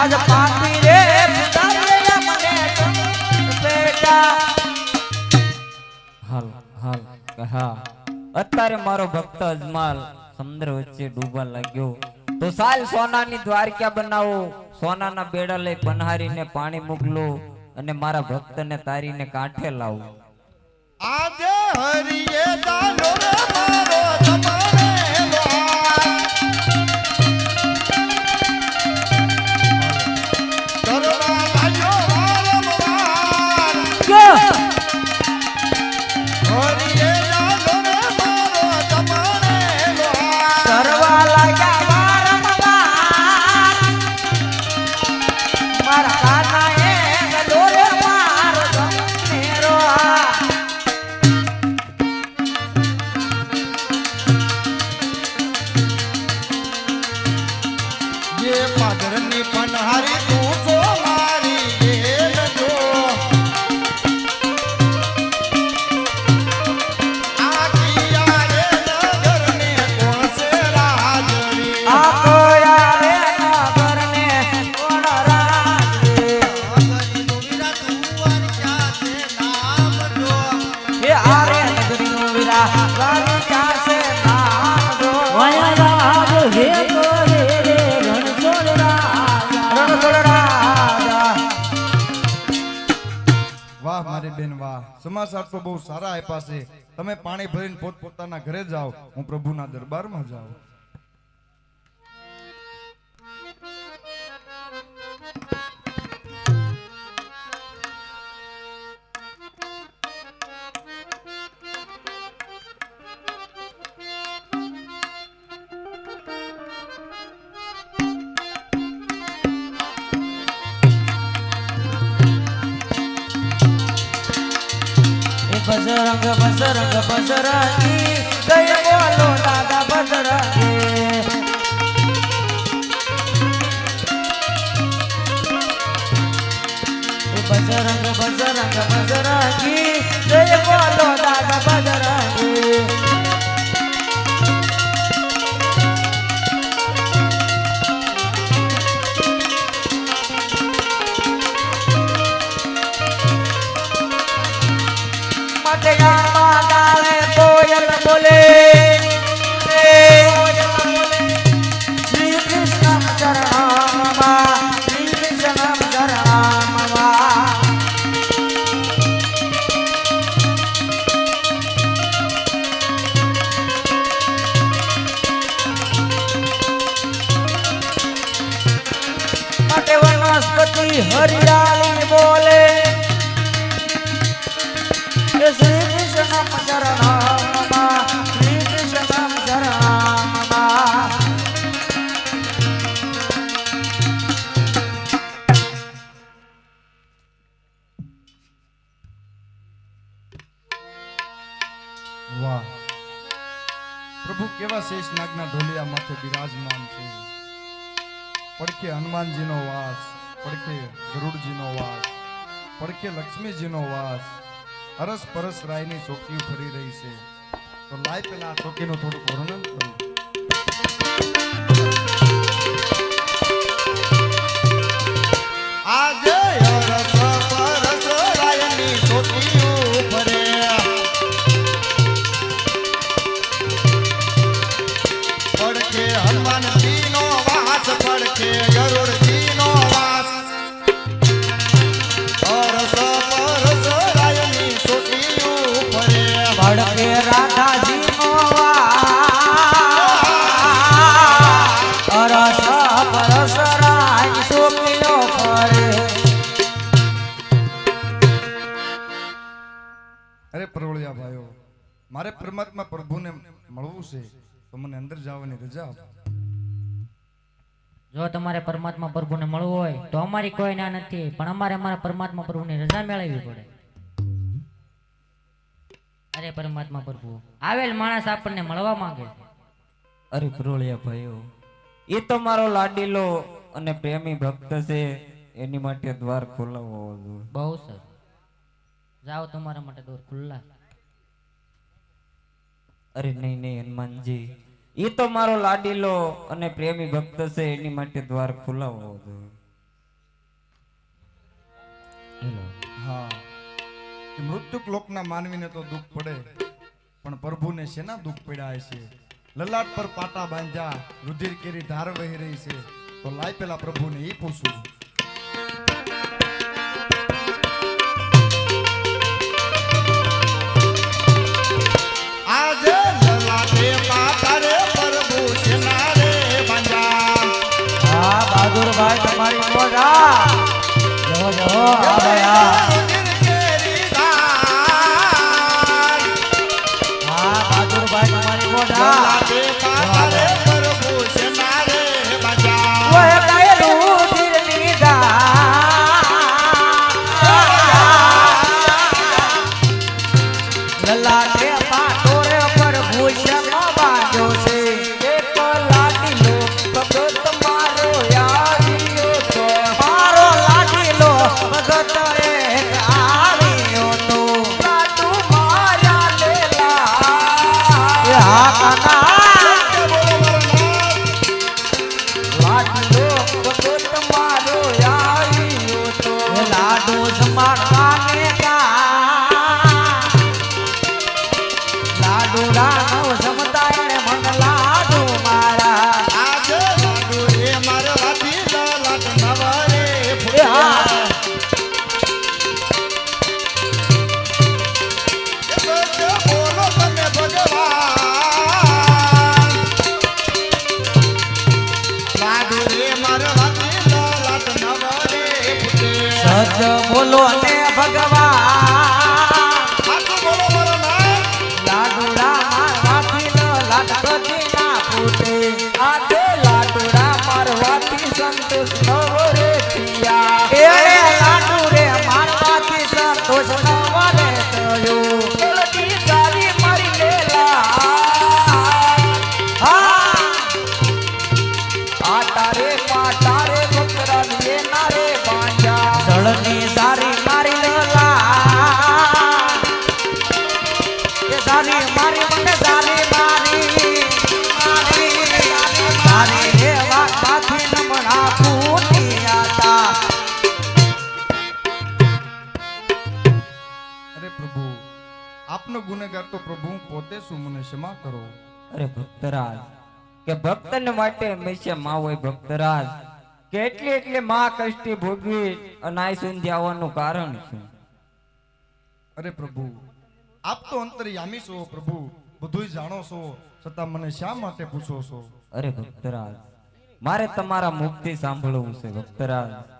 આજ પાપી રે પુતારે મને બેટા. હાલ હાલ હા. અત્યારે મારો ભક્ત અજમાલ સમુદ્ર વચ્ચે ડૂબવા લાગ્યો. તો સાલ સોનાની દ્વારકા બનાવો. સોનાના બેડા લઈ પનહારીને પાણી મોકલો અને મારા ભક્તને તારીને કાંઠે લાવો. આજે હરિયે દાનો રે મારો જમાનેલો પાદરની પનહારી સમાચાર તો બહુ સારા આપ્યા છે. તમે પાણી ભરીને પોતપોતાના ઘરે જાઓ, હું પ્રભુના દરબારમાં જાઉં. એ બસરંગ બસરાજી કઈ બોલો દાદા બસરાજી બસરંગ બસરંગ બસરાજી જય બોલો દાદા બજરંગી. માટે વનસ્પતિ હરિયાળી બોલે. શ્રી કૃષ્ણ ચરણ પ્રભુ કેવા શેષ નાગના ઢોલિયા માથે બિરાજમાન છે. પડખે હનુમાનજીનો વાસ, પડખે ગરુડજીનો વાસ, પડખે લક્ષ્મીજીનો વાસ. અરસ પરસ રાયની ચોકીઓ ફરી રહી છે. તો લાય પેલા આ ચોકીનું થોડુંક વર્ણન કરું. મારે પરમાત્મા પ્રભુને મળવું છે તો મને અંદર જવાની રજા આપો. જો તમારે પરમાત્મા પ્રભુને મળવું હોય તો અમારી કોઈ ના નથી પણ અમારે અમારા પરમાત્મા પ્રભુની રજા મેળવવી પડે. અરે પરમાત્મા પ્રભુ આવેલ માણસ આપણને મળવા માંગે અરે કરોળિયા ભાઈઓ એ તો મારો લાડીલો અને પ્રેમી ભક્ત છે એની માટે દ્વાર ખોલાવવો બહુ સર જાઓ તમારા માટે દોર ખુલ્લા. અરે નહીં નહીં, હનુમાનજી. એ તો મારો લાડીલો અને પ્રેમી ભક્ત છે, એની માટે દ્વાર ખુલાવો હા. મૃત્યુક લોકના માનવીને તો દુઃખ પડે. પણ પ્રભુને શેના દુઃખ પડ્યા છે લલાટ પર પાટા બાંધ્યા, રુધિર કેરી ધાર વહી રહી છે. તો લાય પેલા પ્રભુને એ પૂછું. जय जय आया আচ্ছা বলো আমি આપનો ગુનેગાર તો પ્રભુ પોતે શું મને ક્ષમા કરો? અરે ભક્તરાજ કે ભક્તને માટે હંમેશા માં હોય ભક્તરાજ. કેટલી એટલી માં કષ્ટી ભોગવી અનાય સુધી આવવાનું કારણ શું? અરે પ્રભુ આપ તો અંતર્યામી છો પ્રભુ બધું જાણો છો છતાં મને શા માટે પૂછો છો? અરે ભક્તરાજ મારે તમારા મુખથી સાંભળવું છે ભક્તરાજ.